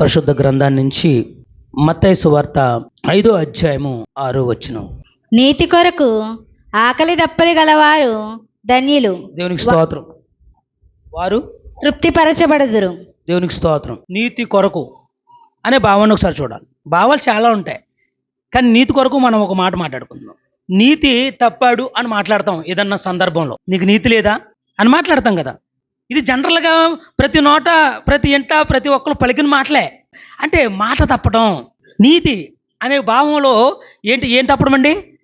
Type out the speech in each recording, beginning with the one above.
పరిశుద్ధ గ్రంథాన్ని నుంచి మత్తయి వార్త ఐదో అధ్యాయము ఆరో వచనం. నీతి కొరకు ఆకలి దప్పలి గలవారు ధన్యులు. దేవునికి స్తోత్రం. వారు తృప్తిపరచబడుదురు. దేవునికి స్తోత్రం. నీతి కొరకు అనే భావాన్ని ఒకసారి చూడాలి. భావాలు చాలా ఉంటాయి. కానీ నీతి కొరకు మనం ఒక మాట మాట్లాడుకుందాం. నీతి తప్పాడు అని మాట్లాడతాం ఏదన్నా సందర్భంలో. నీకు నీతి లేదా అని మాట్లాడతాం కదా. ఇది జనరల్గా ప్రతి నోట ప్రతి ఇంట ప్రతి ఒక్కరు పలికిన మాటలే. అంటే మాట తప్పడం నీతి అనే భావంలో ఏంటి ఏం తప్పడం అండి?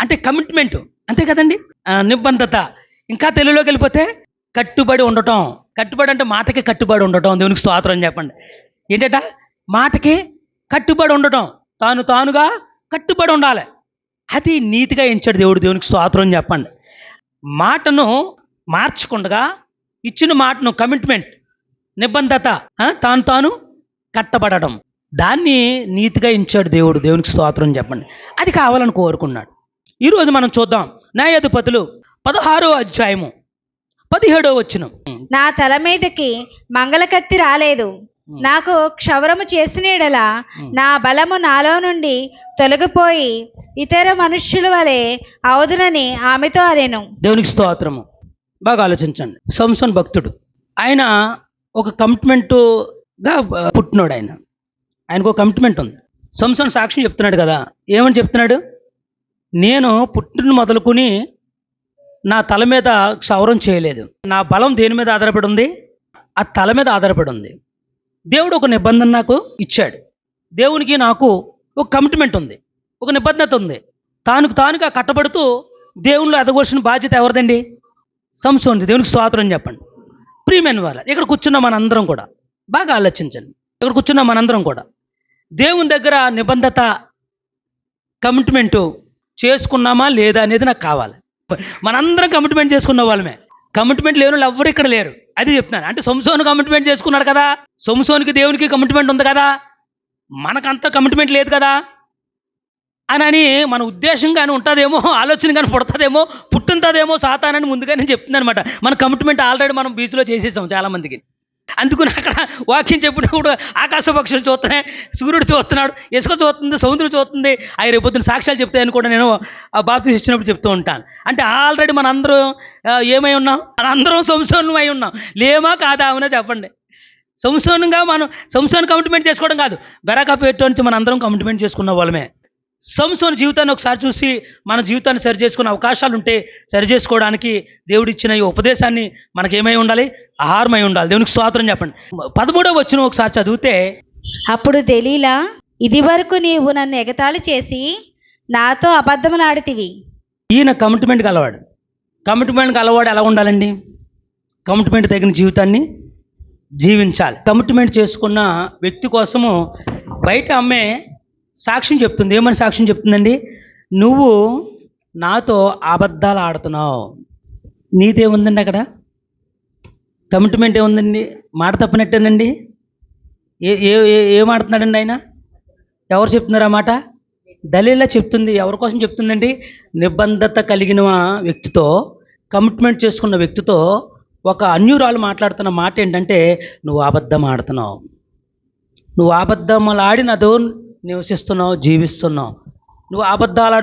అంటే కమిట్మెంట్. అంతే కదండి? ఆ, నిబద్ధత ఇంకా తెలుగులోకి వెళ్ళిపోతే కట్టుబడి ఉండటం. కట్టుబడి అంటే మాటకి కట్టుబడి ఉండటం. దేవునికి స్తోత్రం చెప్పండి. ఏంటట? మాటకి కట్టుబడి ఉండటం. తాను తానుగా కట్టుబడి ఉండాలి. అది నీతిగా ఎంచాడు దేవుడు. దేవునికి స్తోత్రం చెప్పండి. మాటను మార్చకుండా ఇచ్చిన మాటను కమిట్మెంట్ నిబద్ధత ఆ, తాను తాను కట్టబడడం. దాన్ని నీతిగా ఇచ్చాడు దేవుడు. దేవునికి స్తోత్రం చెప్పండి. అది కావాలని కోరుకున్నాడు. ఈరోజు మనం చూద్దాం. న్యాయాధిపతులు పదహారో అధ్యాయము పదిహేడో వచ్చిన నా తల మీదకి మంగళకత్తి రాలేదు. నాకు క్షవరము చేసిన యెడల నా బలము నాలో నుండి తొలగిపోయి ఇతర మనుష్యుల వలె అవుదునని ఆమెతో అనేను. దేవునికి స్తోత్రము. బాగా ఆలోచించండి. సంసన్ భక్తుడు. ఆయన ఒక కమిట్మెంటుగా పుట్టినాడు ఆయన. ఆయనకు ఒక కమిట్మెంట్ ఉంది. సంసన్ సాక్ష్యం చెప్తున్నాడు కదా. ఏమని చెప్తున్నాడు? నేను పుట్టిన మొదలుకొని నా తల మీద క్షౌరం చేయలేదు. నా బలం దేని మీద ఆధారపడి ఉంది ఆ తల మీద ఆధారపడి ఉంది దేవుడు ఒక నిబంధన నాకు ఇచ్చాడు. దేవునికి నాకు ఒక కమిట్మెంట్ ఉంది. ఒక నిబద్ధత ఉంది. తానుకు తానుగా కట్టబడుతూ దేవుళ్ళు ఎదగోసిన బాధ్యత ఎవరిదండి? సంసోన్ది దేవునికి స్వాతంత్రం చెప్పండి. ప్రియమైన వాళ్ళ ఇక్కడ కూర్చున్న మనందరం కూడా బాగా ఆలోచించండి. ఇక్కడ కూర్చున్న మనందరం కూడా దేవుని దగ్గర నిబంధత కమిట్మెంటు చేసుకున్నామా లేదా అనేది నాకు కావాలి. మనందరం కమిట్మెంట్ చేసుకున్న వాళ్ళమే. కమిట్మెంట్ లేని వాళ్ళు ఎవ్వరు ఇక్కడ లేరు. అది చెప్తున్నాను. అంటే సొంసోను కమిట్మెంట్ చేసుకున్నాడు కదా. సొంసోనికి దేవునికి కమిట్మెంట్ ఉంది కదా. మనకంత కమిట్మెంట్ లేదు కదా. అని మన ఉద్దేశం కానీ ఉంటుందేమో ఆలోచన కానీ పుడుతుందేమో పుట్టుంటుందేమో సాతానని ముందుగానే చెప్తుంది అనమాట మన కమిట్మెంట్ ఆల్రెడీ మనం బీచ్లో చేసేసాం చాలామందికి. అందుకని అక్కడ వాక్యం చెప్పినప్పుడు ఆకాశ పక్షులు చూస్తున్నాయి సూర్యుడు చూస్తున్నాడు ఇసుక చూస్తుంది సముద్రం చూస్తుంది. అవి రేపొద్దున సాక్ష్యాలు చెప్తాయని కూడా నేను ఆ బాప్తీస్ ఇచ్చినప్పుడు చెప్తూ ఉంటాను. అంటే ఆల్రెడీ మనందరం ఏమై ఉన్నాం? మనందరం సంసోనం అయి ఉన్నాం. లేమా కాదా అవునా చెప్పండి. సంసోన్గా మనం సంసోన్ కమిట్మెంట్ చేసుకోవడం కాదు. బెరాకా పెట్టుకొని నుంచి అందరం కమిట్మెంట్ చేసుకున్న వాళ్ళమే. సంసోన్ జీవితాన్ని ఒకసారి చూసి మన జీవితాన్ని సరి చేసుకునే అవకాశాలు ఉంటే సరి చేసుకోవడానికి దేవుడు ఇచ్చిన ఈ ఉపదేశాన్ని మనకి ఏమై ఉండాలి? ఆహారమై ఉండాలి. దేవునికి స్వాతంత్రం చెప్పండి. పదమూడవ వచ్చిన ఒకసారి చదివితే అప్పుడు దలీలా ఇది వరకు నీవు నన్ను ఎగతాళి చేసి నాతో అబద్ధములాడితివి. ఈయన కమిట్మెంట్ గలవాడు కమిట్మెంట్ గలవాడు ఎలా ఉండాలండి? కమిట్మెంట్ తగిన జీవితాన్ని జీవించాలి. కమిట్మెంట్ చేసుకున్న వ్యక్తి కోసము బయట అమ్మే సాక్ష్యం చెప్తుంది. ఏమని సాక్ష్యం చెప్తుందండి? నువ్వు నాతో అబద్ధాలు ఆడుతున్నావు. నీదేముందండి అక్కడ? కమిట్మెంట్ ఏముందండి మాట తప్పినట్టేనండి? ఏ ఏ ఏం ఆడుతున్నాడండి ఆయన? ఎవరు చెప్తున్నారు ఆ మాట? దళీలా చెప్తుంది. ఎవరి కోసం చెప్తుందండి? నిబంధత కలిగిన వ్యక్తితో కమిట్మెంట్ చేసుకున్న వ్యక్తితో ఒక అన్యురాలు మాట్లాడుతున్న మాట ఏంటంటే నువ్వు అబద్ధం ఆడుతున్నావు. నువ్వు అబద్ధములు ఆడి నాతో నివసిస్తున్నావు జీవిస్తున్నావు. నువ్వు అబద్ధాలు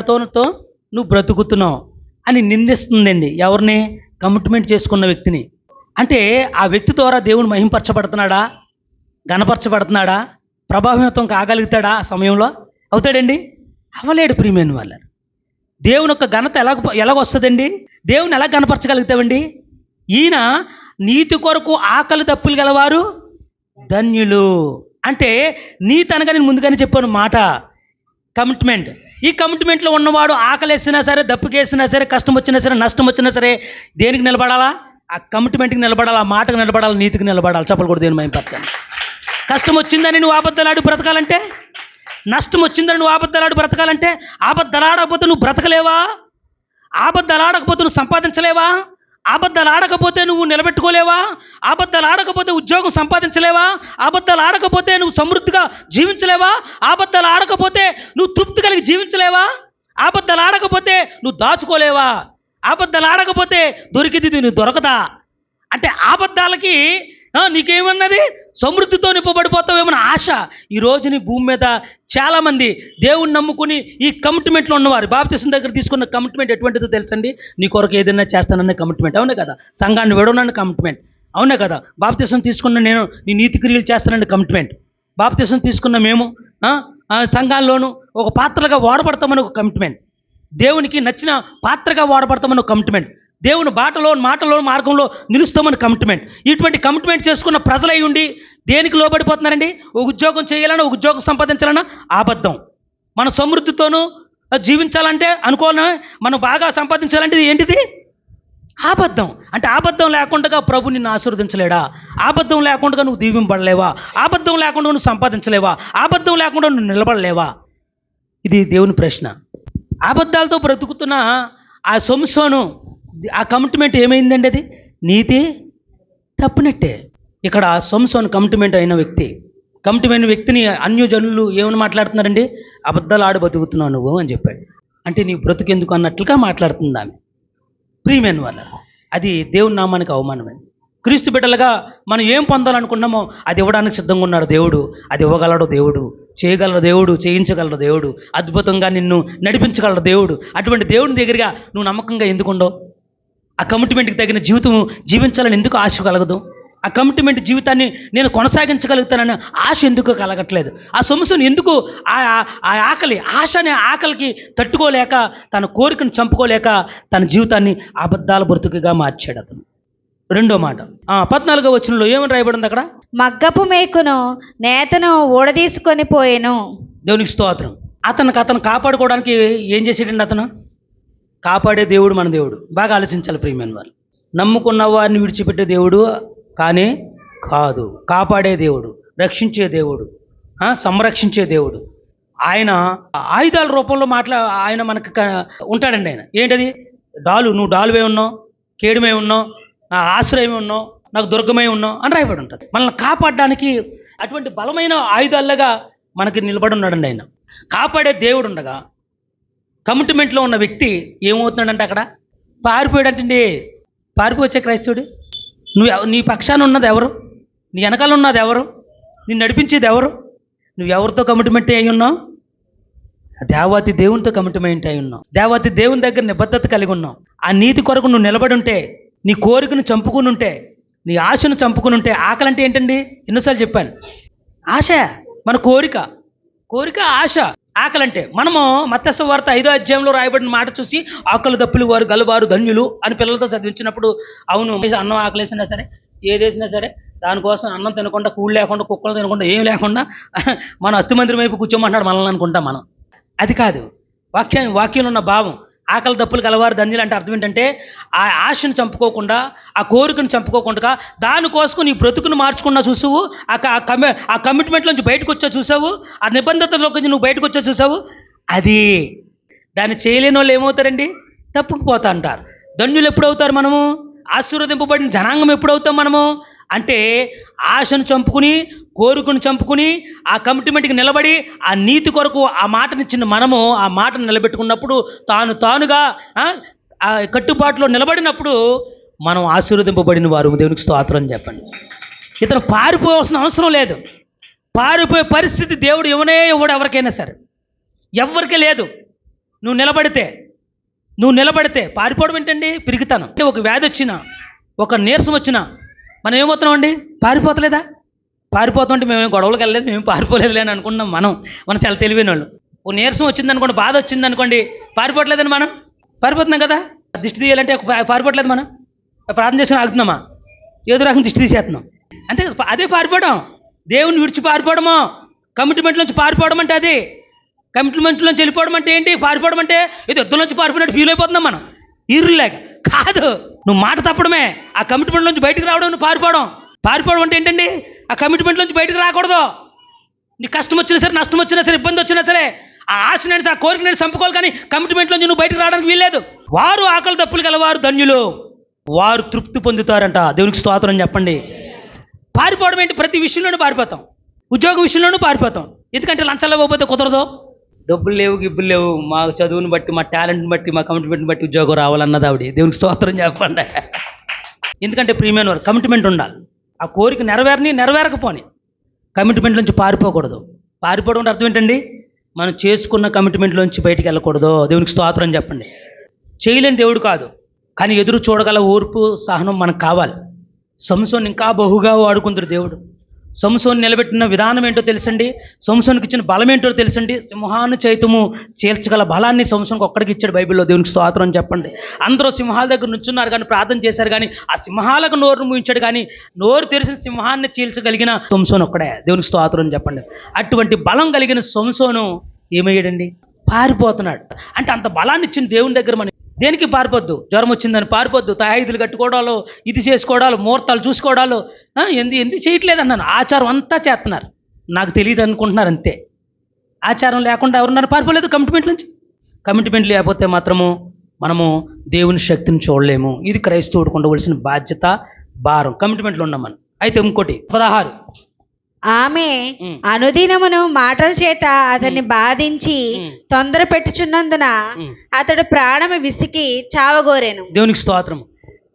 నువ్వు బ్రతుకుతున్నావు అని నిందిస్తుందండి. ఎవరిని? కమిట్మెంట్ చేసుకున్న వ్యక్తిని. అంటే ఆ వ్యక్తి ద్వారా దేవుడు మహింపరచబడుతున్నాడా? గణపరచబడుతున్నాడా ప్రభావితం కాగలుగుతాడా ఆ సమయంలో? అవుతాడండి? అవలేడు ప్రియమైన వాళ్ళు. దేవుని యొక్క ఘనత ఎలా ఎలాగొస్తుందండి దేవుని ఎలా గణపరచగలుగుతామండి ఈయన నీతి కొరకు ఆకలి తప్పులు గలవారు ధన్యులు. అంటే నీతి అనగా నేను ముందుగానే చెప్పాను మాట. కమిట్మెంట్ ఈ కమిట్మెంట్లో ఉన్నవాడు ఆకలేసినా సరే దప్పుకేసినా సరే కష్టం వచ్చినా సరే నష్టం వచ్చినా సరే దేనికి నిలబడాలా? ఆ కమిట్మెంట్కి నిలబడాలి? ఆ మాటకు నిలబడాలి? నీతికి నిలబడాలి? చెప్పలు కూడా దేని మైంపరచాలి కష్టం వచ్చిందని నువ్వు ఆబద్ధాలాడి బ్రతకాలంటే? నష్టం వచ్చిందని నువ్వు ఆబద్ధాలాడి బ్రతకాలంటే? ఆబద్ధాలాడకపోతే నువ్వు బ్రతకలేవా? ఆబద్ధాలు నువ్వు సంపాదించలేవా? అబద్ధాలు ఆడకపోతే నువ్వు నిలబెట్టుకోలేవా? అబద్ధాలు ఆడకపోతే ఉద్యోగం సంపాదించలేవా? అబద్ధాలు ఆడకపోతే నువ్వు సమృద్ధిగా జీవించలేవా? అబద్ధాలు ఆడకపోతే నువ్వు తృప్తి కలిగి జీవించలేవా? అబద్ధాలు ఆడకపోతే నువ్వు దాచుకోలేవా? అబద్ధాలు ఆడకపోతే దొరికింది నువ్వు దొరకదా? అంటే అబద్ధాలకి నీకేమన్నది? సమృద్ధితో నింపబడిపోతావేమన్న ఆశ. ఈ నీ భూమి మీద చాలామంది దేవుణ్ణి నమ్ముకుని ఈ కమిట్మెంట్లో ఉన్నవారు బాప్తిసం దగ్గర తీసుకున్న కమిట్మెంట్ ఎటువంటిదో తెలుసండి? నీ కొరకు ఏదైనా చేస్తానన్న కమిట్మెంట్. అవునే కదా? సంఘాన్ని విడవనన్న కమిట్మెంట్. అవునే కదా? బాప్తిసం తీసుకున్న నేను నీ నీతి క్రియలు చేస్తానన్న కమిట్మెంట్. బాప్తిసం తీసుకున్న మేము సంఘాల్లోనూ ఒక పాత్రగా వాడబడతామని ఒక కమిట్మెంట్. దేవునికి నచ్చిన పాత్రగా వాడబడతామని ఒక కమిట్మెంట్. దేవుని బాటలో మాటలో మార్గంలో నిలుస్తామని కమిట్మెంట్ ఇటువంటి కమిట్మెంట్ చేసుకున్న ప్రజలై ఉండి దేనికి లోబడిపోతున్నారండి? ఒక ఉద్యోగం చేయాలన్నా ఒక ఉద్యోగం సంపాదించాలన్నా ఆబద్ధం. మన సమృద్ధితోనూ జీవించాలంటే అనుకోని మనం బాగా సంపాదించాలంటే ఏంటిది? ఆబద్ధం. అంటే ఆబద్ధం లేకుండా ప్రభు నిన్ను ఆశీర్వదించలేడా? ఆబద్ధం లేకుండా నువ్వు దీవింపడలేవా ఆబద్ధం లేకుండా నువ్వు సంపాదించలేవా? ఆబద్ధం లేకుండా నువ్వు నిలబడలేవా? ఇది దేవుని ప్రశ్న. అబద్ధాలతో బ్రతుకుతున్న ఆ సొంసోను ఆ కమిట్మెంట్ ఏమైందండి అది? నీతి తప్పినట్టే. ఇక్కడ సొంసోన్ కమిట్మెంట్ అయిన వ్యక్తి. కమిట్మెంట్ వ్యక్తిని అన్యజనులు ఏమని మాట్లాడుతున్నారండి? అబద్ధాలు ఆడు బతుకుతున్నావు నువ్వు అని చెప్పాడు. అంటే నీ బ్రతుకెందుకు అన్నట్లుగా మాట్లాడుతుంది ఆమె. ప్రియమైన వాళ్ళ అది దేవుని నామానికి అవమానమే. క్రీస్తు బిడ్డలుగా మనం ఏం పొందాలనుకున్నామో అది ఇవ్వడానికి సిద్ధంగా ఉన్నాడు దేవుడు. అది ఇవ్వగలడు దేవుడు. చేయగలడు దేవుడు చేయించగలడు దేవుడు. అద్భుతంగా నిన్ను నడిపించగలడు దేవుడు. అటువంటి దేవుని దగ్గరగా నువ్వు నమ్మకంగా ఎందుకుండవు ఆ కమిట్మెంట్కి తగిన జీవితం జీవించాలని ఎందుకు ఆశ కలగదు? ఆ కమిట్మెంట్ జీవితాన్ని నేను కొనసాగించగలుగుతానని ఆశ ఎందుకు కలగట్లేదు? ఆ సొమ్ముసుని ఎందుకు ఆ ఆకలి ఆశ అనే ఆకలికి తట్టుకోలేక తన కోరికను చంపుకోలేక తన జీవితాన్ని అబద్ధాల బ్రతుకుగా మార్చాడు అతను. రెండో మాట. ఆ, పద్నాలుగో వచనంలో ఏమని రాయబడింది అక్కడ? మగ్గపు మేకును నేతను ఊడదీసుకొని పోయెను. దేవునికి స్తోత్రం. అతనికి అతను కాపాడుకోవడానికి ఏం చేసాడండి అతను? కాపాడే దేవుడు మన దేవుడు. బాగా ఆలోచించాలి ప్రియమైన వాళ్ళు నమ్ముకున్న వారిని విడిచిపెట్టే దేవుడు కానీ కాదు. కాపాడే దేవుడు రక్షించే దేవుడు సంరక్షించే దేవుడు. ఆయన ఆయుధాల రూపంలో మాట్లా ఆయన మనకు ఉంటాడండి ఆయన. ఏంటది? డాలు నువ్వు డాలువే ఉన్నావు కేడుమే ఉన్నావు నా ఆశ్రయమే ఉన్నావు నాకు దుర్గమై ఉన్నావు అని రాయబడి ఉంటుంది. మనల్ని కాపాడడానికి అటువంటి బలమైన ఆయుధాలుగా మనకి నిలబడి ఉన్నాడండి ఆయన. కాపాడే దేవుడు ఉండగా కమిట్మెంట్లో ఉన్న వ్యక్తి ఏమవుతున్నాడంటే అక్కడ? పారిపోయాడంటండి. పారిపోవచ్చే క్రైస్తవుడు? నువ్వు ఎవ- నీ పక్షాన ఉన్నది ఎవరు? నీ వెనకాల ఉన్నది ఎవరు? నిన్ను నడిపించేది ఎవరు? నువ్వు ఎవరితో కమిట్మెంట్ అయి ఉన్నావు? దేవాతి దేవునితో కమిట్మెంట్ అయి ఉన్నావు. దేవాతి దేవుని దగ్గర నిబద్ధత కలిగి ఉన్నావు. ఆ నీతి కొరకు నువ్వు నిలబడి ఉంటే నీ కోరికను చంపుకుని ఉంటే నీ ఆశను చంపుకుని ఉంటే ఆకలి అంటే ఏంటండి? ఎన్నోసార్లు చెప్పాను? ఆశ. మన కోరిక. కోరిక ఆశ. ఆకలి అంటే మనము మత్స్య వార్త ఐదో అధ్యాయంలో రాయబడిన మాట చూసి ఆకలి దప్పులు వారు గలవారు ధన్యులు అని పిల్లలతో చదివించినప్పుడు అవును అన్నం ఆకలేసినా సరే ఏదేసినా సరే దానికోసం అన్నం తినకుండా కూళ్ళు లేకుండా కుక్కలు తినకుండా ఏం లేకుండా మన అత్తుమందిరం వైపు కూర్చోమంటాడు మనల్ని అనుకుంటాం మనం. అది కాదు. వాక్యం వాక్యంలో ఉన్న భావం ఆకలి దప్పులు కలవారు ధన్యులు అంటే అర్థం ఏంటంటే ఆ ఆశను చంపుకోకుండా ఆ కోరికను చంపుకోకుండా దానికోసం నీ బ్రతుకును మార్చుకున్నా చూసావు ఆ కమి ఆ కమిట్మెంట్ నుంచి బయటకు వచ్చా చూసావు ఆ నిబంధతలోకి నుంచి నువ్వు బయటకు వచ్చా చూసావు? అది. దాన్ని చేయలేని వాళ్ళు ఏమవుతారండి? తప్పుకుపోతా అంటారు. ధన్యులు ఎప్పుడు అవుతారు మనము? ఆశీర్వదింపబడిన జనాంగం ఎప్పుడవుతాం మనము? అంటే ఆశను చంపుకుని కోరుకుని చంపుకుని ఆ కమిట్మెంట్కి నిలబడి ఆ నీతి కొరకు ఆ మాటనిచ్చిన మనము ఆ మాటను నిలబెట్టుకున్నప్పుడు తాను తానుగా ఆ, కట్టుబాటులో నిలబడినప్పుడు మనం ఆశీర్వదింపబడిన వారు దేవునికి స్తోత్రం చెప్పండి. ఇతను పారిపోవాల్సిన అవసరం లేదు. పారిపోయే పరిస్థితి దేవుడు ఇవ్వనే ఇవ్వడు ఎవరికైనా సరే. ఎవరికి లేదు. నువ్వు నిలబడితే నువ్వు నిలబడితే పారిపోవడం ఏంటండి? పిరిగితాను అంటే ఒక వ్యాధి వచ్చినా ఒక నీరసం వచ్చినా మనం ఏమవుతున్నామండి? పారిపోతలేదా? పారిపోతుంటే మేము గొడవలకు వెళ్ళలేదు మేము పారిపోలేదులే అని అనుకున్నాం మనం. మనం చాలా తెలివైన వాళ్ళు ఓ నీరసం వచ్చింది అనుకోండి బాధ వచ్చింది అనుకోండి పారిపోవట్లేదని మనం? పారిపోతున్నాం కదా? దిష్టి తీయాలంటే ఒక పా- పారిపోవట్లేదు మనం? ప్రార్థన చేసుకుని ఆగుతున్నామా? ఏదో రకం దిష్టి తీసేస్తున్నాం. అంతే కదా, అదే పారిపోవడం. దేవుని విడిచి పారిపోవడమో కమిట్మెంట్ నుంచి పారిపోవడం అంటే అదే. కమిట్మెంట్ నుంచి వెళ్ళిపోవడం అంటే ఏంటి? పారిపోవడం అంటే ఏదో యుద్ధం నుంచి పారిపోయినట్టు ఫీల్ అయిపోతున్నాం మనం. ఇర్రులేక కాదు నువ్వు మాట తప్పడమే. ఆ కమిట్మెంట్ నుంచి బయటకు రావడం నువ్వు పారిపోవడం. పారిపోవడం అంటే ఏంటండి? ఆ కమిట్మెంట్ నుంచి బయటకు రాకూడదు. నీ కష్టం వచ్చినా సరే నష్టం వచ్చినా సరే ఇబ్బంది వచ్చినా సరే ఆ ఆశ నేను ఆ కోరిక నేను చంపుకోవాలి కానీ కమిట్మెంట్ నుంచి నువ్వు బయటకు రావడానికి వీల్లేదు. వారు ఆకలి తప్పులు గలవారు ధన్యులు. వారు తృప్తి పొందుతారంట. దేవునికి స్తోత్రం చెప్పండి. పారిపోవడం ఏంటి? ప్రతి విషయంలోనూ పారిపోతాం. ఉద్యోగ విషయంలోనూ పారిపోతాం. ఎందుకంటే లంచాలు ఇవ్వకపోతే కుదరదు. డబ్బులు లేవు గిబ్బులు లేవు. మా చదువుని బట్టి మా టాలెంట్ని బట్టి మా కమిట్మెంట్ని బట్టి ఉద్యోగం రావాలన్నది ఆవిడ. దేవునికి స్తోత్రం చెప్పండి. ఎందుకంటే ప్రీమియం వారు కమిట్మెంట్ ఉండాలి. ఆ కోరిక నెరవేరని నెరవేరకపోని కమిట్మెంట్ నుంచి పారిపోకూడదు. పారిపోవడం అర్థం ఏంటండి? మనం చేసుకున్న కమిట్మెంట్లోంచి బయటికి వెళ్ళకూడదు. దేవునికి స్తోత్రం చెప్పండి. చేయలేని దేవుడు కాదు. కానీ ఎదురు చూడగల ఓర్పు సహనం మనకు కావాలి. సంసోన్ ఇంకా బహుగా వాడుకుంటారు దేవుడు. సంసోన్ నిలబెట్టిన విధానం ఏంటో తెలుసండి? సంసోన్కి ఇచ్చిన బలం ఏంటో తెలుసండి? సింహాను చైతము చీల్చగల బలాన్ని సంసోన్కి ఒక్కడికి ఇచ్చాడు బైబిల్లో దేవునికి స్తోత్రం అని చెప్పండి. అందరూ సింహాల దగ్గర నుంచున్నారు కానీ ప్రార్థన చేశారు కానీ ఆ సింహాలకు నోరు ముయించాడు కానీ నోరు తెరిచిన సింహాన్ని చీల్చగలిగిన సంసోన్ ఒక్కడే. దేవునికి స్తోత్రం అని చెప్పండి. అటువంటి బలం కలిగిన సంసోను ఏమయ్యాడండి? పారిపోతున్నాడు. అంటే అంత బలాన్ని ఇచ్చిన దేవుని దగ్గర మనం దేనికి పారిపోద్దు? జ్వరం వచ్చిందని పారిపోద్దు. తాయిదులు కట్టుకోవడాలు ఇది చేసుకోవడాలు ముహూర్తాలు చూసుకోవడాలు. ఎందు ఎందు ఎందుకు చేయట్లేదు అన్నాను. ఆచారం అంతా చేస్తున్నారు. నాకు తెలియదు అనుకుంటున్నారు అంతే. ఆచారం లేకుండా ఎవరున్నారు? పారిపోలేదు కమిట్మెంట్ నుంచి. కమిట్మెంట్ లేకపోతే మాత్రము మనము దేవుని శక్తిని చూడలేము. ఇది క్రైస్తవుడికి ఉండవలసిన బాధ్యత భారం. కమిట్మెంట్లో ఉన్నాం మనం. అయితే ఇంకోటి పదహారు. ఆమె. అనుదినమును మాటల చేత అతన్ని బాధించి. తొందర పెట్టుచున్నందున. అతడు ప్రాణము విసికి చావగోరెను. దేవునికి స్తోత్రం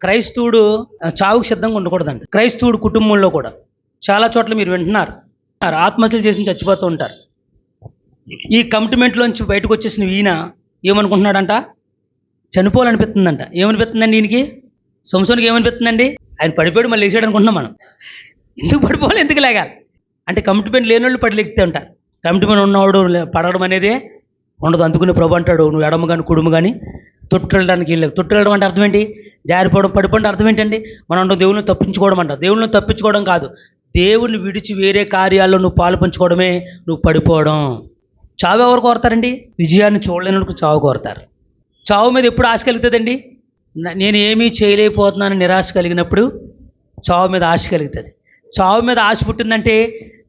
క్రైస్తవుడు చావుకు సిద్ధంగా ఉండకూడదండి క్రైస్తవుడు కుటుంబంలో కూడా. చాలా చోట్ల మీరు వింటున్నారు. ఆత్మహత్యలు చేసి చచ్చిపోతూ ఉంటారు. ఈ కమిట్మెంట్లోంచి బయటకు వచ్చేసిన ఈయన ఏమనుకుంటున్నాడంట? చనిపోవాలనిపిస్తుందంట. ఏమనిపిస్తుందండి ఈయనకి? సంవత్సరానికి ఏమనిపిస్తుందండి? ఆయన పడిపోయాడు మళ్ళీ లేచాడు అనుకుంటున్నాం మనం. ఎందుకు పడిపోవాలి? ఎందుకు లేగాలి? అంటే కమిట్మెంట్ లేని వాళ్ళు పడి లెక్కితే ఉంటారు కమిట్మెంట్ ఉన్నవాడు పడడం అనేది ఉండదు. అందుకునే ప్రభు అంటాడు నువ్వు ఎడమ కానీ కుడుము కానీ తొట్టెళ్ళడానికి వెళ్ళావు తొట్టెళ్ళడం అంటే అర్థం ఏంటి? జారిపోవడం పడిపోవడం అర్థం ఏంటండి? మనం అంటాం దేవుని తప్పించుకోవడం అంటారు. దేవుని తప్పించుకోవడం కాదు. దేవుని విడిచి వేరే కార్యాల్లో నువ్వు పాలు పంచుకోవడమే నువ్వు పడిపోవడం. చావు ఎవరు కోరతారండి? విజయాన్ని చూడలేని చావు కోరతారు. చావు మీద ఎప్పుడు ఆశ కలుగుతుందండి? నేను ఏమీ చేయలేకపోతున్నాను నిరాశ కలిగినప్పుడు చావు మీద ఆశ కలుగుతుంది. చావు మీద ఆశ పుట్టిందంటే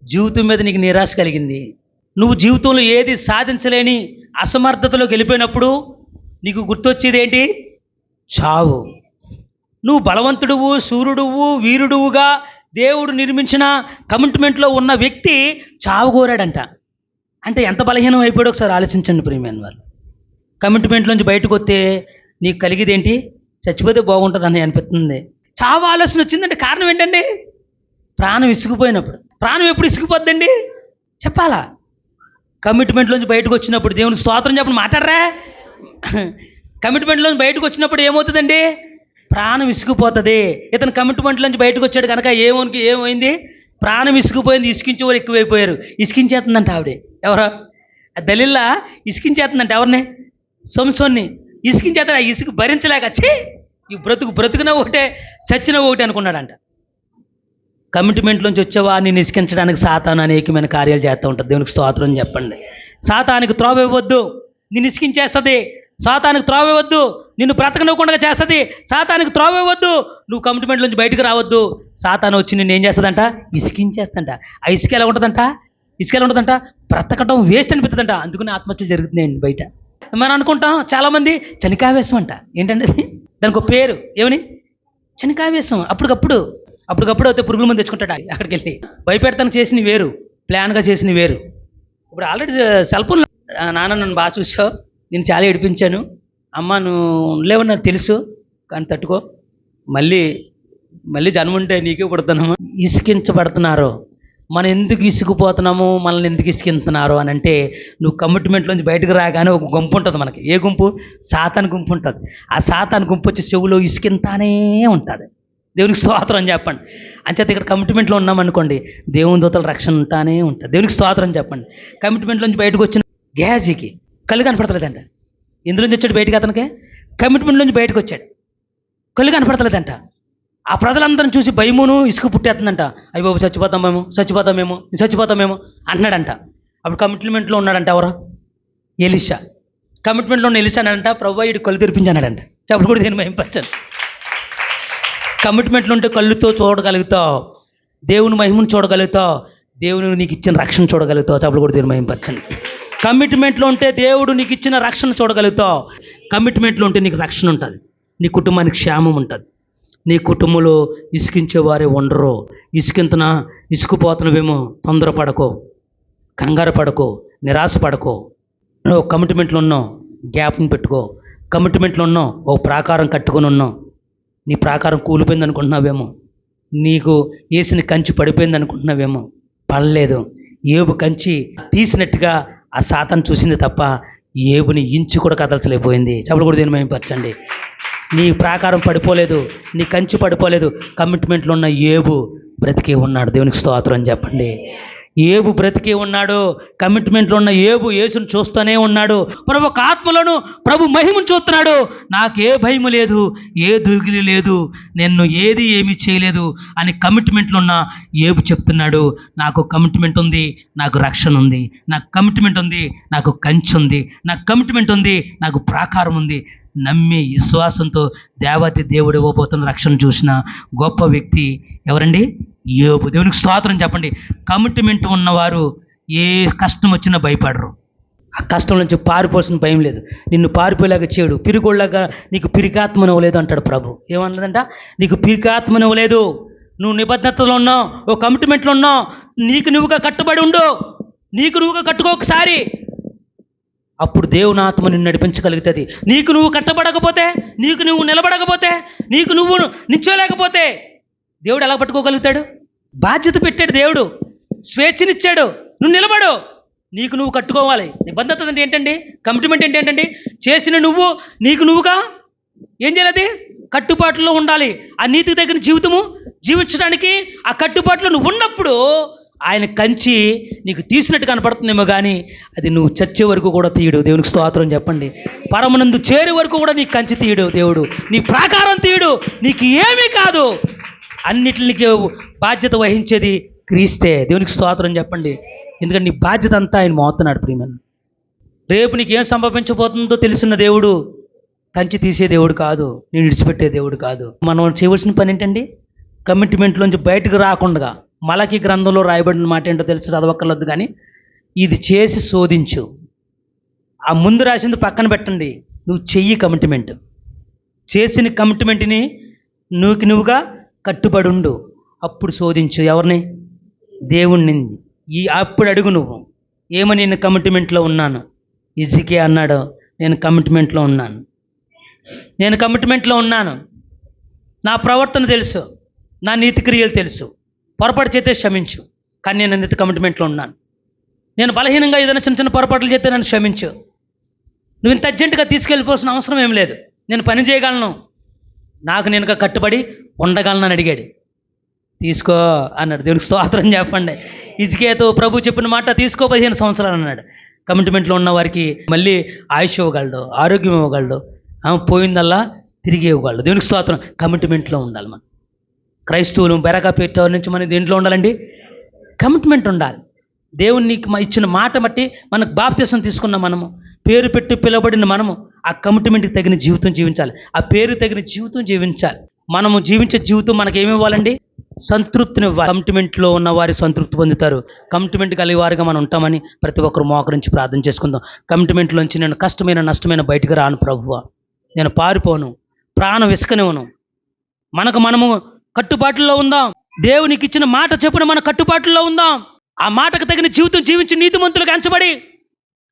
జీవితం మీద నీకు నిరాశ కలిగింది. నువ్వు జీవితంలో ఏది సాధించలేని అసమర్థతలోకి వెళ్ళిపోయినప్పుడు నీకు గుర్తొచ్చేది ఏంటి? చావు. నువ్వు బలవంతుడువు సూర్యుడువు వీరుడువుగా దేవుడు నిర్మించిన కమిట్మెంట్లో ఉన్న వ్యక్తి చావు కోరాడంట. అంటే ఎంత బలహీనం అయిపోయాడో ఒకసారి ఆలోచించండి ప్రియమైన వాళ్ళు కమిట్మెంట్లోంచి బయటకు వస్తే నీకు కలిగేది ఏంటి? చచ్చిపోతే బాగుంటుంది అని అనిపిస్తుంది. చావు ఆలోచన వచ్చిందంటే కారణం ఏంటండి? ప్రాణం ఇసుకుపోయినప్పుడు. ప్రాణం ఎప్పుడు ఇసుకుపోద్దండి? చెప్పాలా? కమిట్మెంట్లోంచి బయటకు వచ్చినప్పుడు దేవుని స్తోత్రం చెప్పండి మాట్లాడరా? కమిట్మెంట్లోంచి బయటకు వచ్చినప్పుడు ఏమవుతుందండి? ప్రాణం ఇసుకుపోతుంది. ఇతను కమిట్మెంట్లోంచి బయటకు వచ్చాడు కనుక ఏమోనికి ఏమైంది? ప్రాణం ఇసుకుపోయింది ఇసుకించే వారు ఎక్కువైపోయారు. ఇసుకించేస్తుందంట ఆవిడ. ఎవరో? ఆ దళిల్లా ఇసుకించేస్తుందంట ఎవరిని? సంసోన్ని ఇసుకించేత ఆ ఇసుకు భరించలేక చే ఈ బ్రతుకు బ్రతుకున ఒకటే చచ్చిన ఒకటే అనుకున్నాడంట. కమిట్మెంట్లోంచి వచ్చేవా వచ్చేవాడిని నిష్కించడానికి సాతాను అనేకమైన కార్యాలు చేస్తూ ఉంటుంది దేవునికి స్తోత్రం చెప్పండి. సాతానికి త్రోవ ఇవ్వద్దు నిన్ను ఇసుకించేస్తుంది సాతానికి త్రోవ ఇవ్వద్దు నిన్ను బ్రతకనివ్వకుండా చేస్తుంది. సాతానికి త్రోవ ఇవ్వద్దు నువ్వు కమిట్మెంట్లోంచి బయటకు రావద్దు. సాతాను వచ్చి నిన్ను ఏం చేస్తుందంట? ఇసుకించేస్తంట ఆ ఇసుక ఎలా ఉంటుందంట? ఇసుక ఎలా ఉంటుందంట? బ్రతకడం వేస్ట్ అనిపిస్తుందంట. అందుకని ఆత్మహత్యలు జరుగుతున్నాయండి బయట. మనం అనుకుంటాం చాలామంది చనికావేశం అంట. ఏంటంటే దానికి ఒక పేరు. ఏమని? చనికావేశం. అప్పటికప్పుడు అప్పటికప్పుడు అయితే పురుగుల మంది తెచ్చుకుంటాడు అక్కడికి వెళ్ళి భయపెడతాను చేసిన వేరు ప్లాన్గా చేసిన వేరు. ఇప్పుడు ఆల్రెడీ సెల్ ఫోన్ నాన్న నన్ను బాగా చూసావు నేను చాలా ఏడిపించాను. అమ్మ నువ్వు లేవని నాకు తెలుసు కానీ తట్టుకో. మళ్ళీ మళ్ళీ జన్మ ఉంటే నీకే పుడుతున్నాము ఇసుకించబడుతున్నారు. మనం ఎందుకు ఇసుకుపోతున్నాము? మనల్ని ఎందుకు ఇసుకింటున్నారు అని అంటే నువ్వు కమిట్మెంట్లోంచి బయటకు రాగానే ఒక గుంపు ఉంటుంది మనకి. ఏ గుంపు? సాతాన్ గుంపు ఉంటుంది. ఆ సాతాన్ గుంపు వచ్చి చెవులో ఇసుకింతానే ఉంటుంది. దేవునికి స్తోత్రం చెప్పండి. అంచేత ఇక్కడ కమిట్మెంట్లో ఉన్నామనుకోండి దేవుని దూతల రక్షణ ఉంటానే ఉంటుంది. దేవునికి స్తోత్రం చెప్పండి. కమిట్మెంట్లోంచి బయటకు వచ్చిన గ్యాజీకి కళ్ళు కనపడతలేదంట. ఎందులోంచి వచ్చాడు బయటకు అతనికి? కమిట్మెంట్ నుంచి బయటకు వచ్చాడు. కళ్ళు కనపడతలేదంట. ఆ ప్రజలందరం చూసి భయమును ఇసుక పుట్టేస్తుందంట. అయ్యి బాబు చచ్చిపోతామేమో చచ్చిపోతామేమో చచ్చిపోతాం చచ్చిపోతామేమో అంటున్నాడంట అప్పుడు కమిట్మెంట్లో ఉన్నాడంట ఎవరు? ఎలిషా. కమిట్మెంట్లో ఉన్న ఎలిషా అన్నాడంట ప్రభు ఇటు కళ్ళు తెరిపించాడంట చెప్పడు కూడా దీన్ని మహింపరచండి కమిట్మెంట్లు ఉంటే కళ్ళుతో చూడగలుగుతావు. దేవుని మహిమను చూడగలుగుతావు. దేవుని నీకు ఇచ్చిన రక్షణ చూడగలుగుతావు. చెప్పలు కూడా దేవుని మహిమపరచండి కమిట్మెంట్లో ఉంటే దేవుడు నీకు ఇచ్చిన రక్షణ చూడగలుగుతావు. కమిట్మెంట్లో ఉంటే నీకు రక్షణ ఉంటుంది. నీ కుటుంబానికి క్షేమం ఉంటుంది. నీ కుటుంబంలో ఇసుకించే వారే ఉండరు. ఇసుకింతన ఇసుకుపోతున్నవేమో తొందరపడకో. కంగారు పడకో నిరాశ పడకో నువ్వు కమిట్మెంట్లో ఉన్నావు గ్యాప్ని పెట్టుకో. కమిట్మెంట్లో ఉన్నావు ఓ ప్రాకారం కట్టుకొని ఉన్నావు. నీ ప్రాకారం కూలిపోయింది అనుకుంటున్నావేమో నీకు వేసిన కంచి పడిపోయింది అనుకుంటున్నావేమో పడలేదు ఏబు కంచి తీసినట్టుగా ఆ సాతాను చూసింది తప్ప ఏబుని ఇంచు కూడా కదల్చలేకపోయింది. చెప్పలు కూడా దీని మేమపరచండి నీ ప్రాకారం పడిపోలేదు నీ కంచి పడిపోలేదు కమిట్మెంట్లో ఉన్న ఏబు బ్రతికే ఉన్నాడు. దేవునికి స్తోత్రం అని చెప్పండి. ఏబు బ్రతికే ఉన్నాడు కమిట్మెంట్లో ఉన్న ఏబు యేసును చూస్తూనే ఉన్నాడు. ప్రభు ఒక ఆత్మలోను ప్రభు మహిమను చూస్తున్నాడు. నాకు ఏ భయము లేదు ఏ దుగిలి లేదు నిన్ను ఏది ఏమి చేయలేదు అని కమిట్మెంట్లో ఉన్న ఏబు చెప్తున్నాడు. నాకు కమిట్మెంట్ ఉంది నాకు రక్షణ ఉంది నాకు కమిట్మెంట్ ఉంది నాకు కంచి ఉంది నాకు కమిట్మెంట్ ఉంది నాకు ప్రాకారం ఉంది. నమ్మి విశ్వాసంతో దేవతి దేవుడు ఇవ్వబోతున్న రక్షణ చూసిన గొప్ప వ్యక్తి ఎవరండి? యోబు. దేవునికి స్తోత్రం చెప్పండి. కమిట్మెంట్ ఉన్నవారు ఏ కష్టం వచ్చినా భయపడరు. ఆ కష్టం నుంచి పారిపోవాల్సిన భయం లేదు. నిన్ను పారిపోయేలాగా చేయడు. పిరిగోళ్ళగా నీకు పిరికాత్మనివ్వలేదు అంటాడు ప్రభు. ఏమన్నదంట నీకు పిరికాత్మనివ్వలేదు నువ్వు నిబద్ధతలో ఉన్నావు. ఓ కమిట్మెంట్లో ఉన్నావు. నీకు నువ్వుగా కట్టుబడి ఉండు. నీకు నువ్వుగా కట్టుకో ఒకసారి. అప్పుడు దేవుని ఆత్మ నిన్ను నడిపించగలుగుతుంది. నీకు నువ్వు కట్టబడకపోతే నీకు నువ్వు నిలబడకపోతే నీకు నువ్వు నిల్చోలేకపోతే దేవుడు ఎలా పట్టుకోగలుగుతాడు? బాధ్యత పెట్టాడు దేవుడు. స్వేచ్ఛనిచ్చాడు. నువ్వు నిలబడు. నీకు నువ్వు కట్టుకోవాలి. నిబంధత అంటే ఏంటండి? కమిట్మెంట్ అంటే ఏంటండి? చేసిన నువ్వు నీకు నువ్వుగా ఏం చేయాలి కట్టుబాటులో ఉండాలి. ఆ నీతికి తగిన జీవితము జీవించడానికి ఆ కట్టుబాటులో నువ్వు ఉన్నప్పుడు ఆయన కంచి నీకు తీసినట్టు కనపడుతుందేమో కానీ అది నువ్వు చచ్చే వరకు కూడా తీయడు. దేవునికి స్తోత్రం చెప్పండి. పరమనందు చేరే వరకు కూడా నీకు కంచి తీయడు దేవుడు. నీ ప్రాకారం తీయడు. నీకు ఏమీ కాదు. అన్నిటికి బాధ్యత వహించేది క్రీస్తే. దేవునికి స్తోత్రం చెప్పండి. ఎందుకంటే నీ బాధ్యత అంతా ఆయన మోతున్నాడు ప్రియమన్. రేపు నీకు ఏం సంభవించబోతుందో తెలిసిన దేవుడు కంచి తీసే దేవుడు కాదు. నేను విడిచిపెట్టే దేవుడు కాదు. మనం చేయవలసిన పని ఏంటండి? కమిట్మెంట్లోంచి బయటకు రాకుండా మలకి గ్రంథంలో రాయబడిన మాట ఏంటో తెలిసి చదవక్కర్లేదు కానీ ఇది చేసి శోధించు. ఆ ముందు రాసింది పక్కన పెట్టండి. నువ్వు చెయ్యి కమిట్మెంట్ చేసిన కమిట్మెంట్ని నువ్వుకి నువ్వుగా కట్టుబడి ఉండు. అప్పుడు శోధించు. ఎవరిని? దేవుణ్ణి. ఈ అప్పుడు అడుగు నువ్వు. ఏమని నేను కమిట్మెంట్లో ఉన్నాను. ఇజికే అన్నాడు నేను కమిట్మెంట్లో ఉన్నాను. నేను కమిట్మెంట్లో ఉన్నాను. నా ప్రవర్తన తెలుసు. నా నీతి క్రియలు తెలుసు. పొరపాటు చేస్తే క్షమించు. కానీ నేను నిత్య కమిట్మెంట్లో ఉన్నాను? నేను బలహీనంగా ఏదైనా చిన్న చిన్న పొరపాట్లు చేస్తే నన్ను క్షమించు. నువ్వు ఇంత అర్జెంటుగా తీసుకెళ్ళిపోవాల్సిన అవసరం ఏం లేదు. నేను పని చేయగలను. నాకు నేను కట్టుబడి ఉండగలను అడిగాడు. తీసుకో అన్నాడు. దేవునికి స్తోత్రం చెప్పండి. ఇజికేతో ప్రభు చెప్పిన మాట తీసుకో పదిహేను సంవత్సరాలు అన్నాడు. కమిట్మెంట్లో ఉన్న వారికి మళ్ళీ ఆయుష్ ఇవ్వగలడు ఆరోగ్యం ఇవ్వగలడు ఆమె పోయిందల్లా తిరిగి ఇవ్వగలడు. దేవునికి స్తోత్రం. కమిట్మెంట్లో ఉండాలి మనం. క్రైస్తవులు బెరగా పెట్టేవారి నుంచి మనం దేంట్లో ఉండాలండి? కమిట్మెంట్ ఉండాలి. దేవుని ఇచ్చిన మాట బట్టి మనకు బాప్తీసం తీసుకున్న మనము. పేరు పెట్టి పిలువబడిన మనము ఆ కమిట్మెంట్కి తగిన జీవితం జీవించాలి. ఆ పేరు తగిన జీవితం జీవించాలి. మనము జీవించే జీవితం మనకి ఏమి ఇవ్వాలండి? సంతృప్తిని ఇవ్వాలి. కమిట్మెంట్లో ఉన్న వారి సంతృప్తి పొందుతారు. కమిట్మెంట్ కలిగి వారిగా మనం ఉంటామని ప్రతి ఒక్కరు మోకరించి ప్రార్థన చేసుకుందాం. కమిట్మెంట్లోంచి నేను కష్టమైన నష్టమైన బయటకు రాను ప్రభువ. నేను పారిపోను. ప్రాణం విసుకనివ్వను. మనకు మనము కట్టుబాటులో ఉందాం. దేవునికి ఇచ్చిన మాట చెప్పున మన కట్టుబాటులో ఉందాం. ఆ మాటకు తగిన జీవితం జీవించి నీతిమంతులుగా ఎంచబడి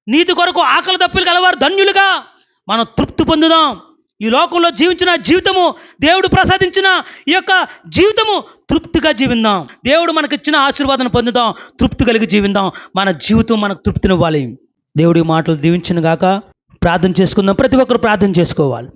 నీతి కొరకు ఆకలి దప్పులు కలవారు ధన్యులుగా మనం తృప్తి పొందుదాం. ఈ లోకంలో జీవించిన జీవితము దేవుడు ప్రసాదించిన ఈ యొక్క జీవితము తృప్తిగా జీవిందాం. దేవుడు మనకిచ్చిన ఆశీర్వాదం పొందుదాం. తృప్తి కలిగి జీవిందాం. మన జీవితం మనకు తృప్తినివ్వాలి. దేవుడి మాటలు దీవించిన గాక. ప్రార్థన చేసుకుందాం. ప్రతి ఒక్కరు ప్రార్థన చేసుకోవాలి.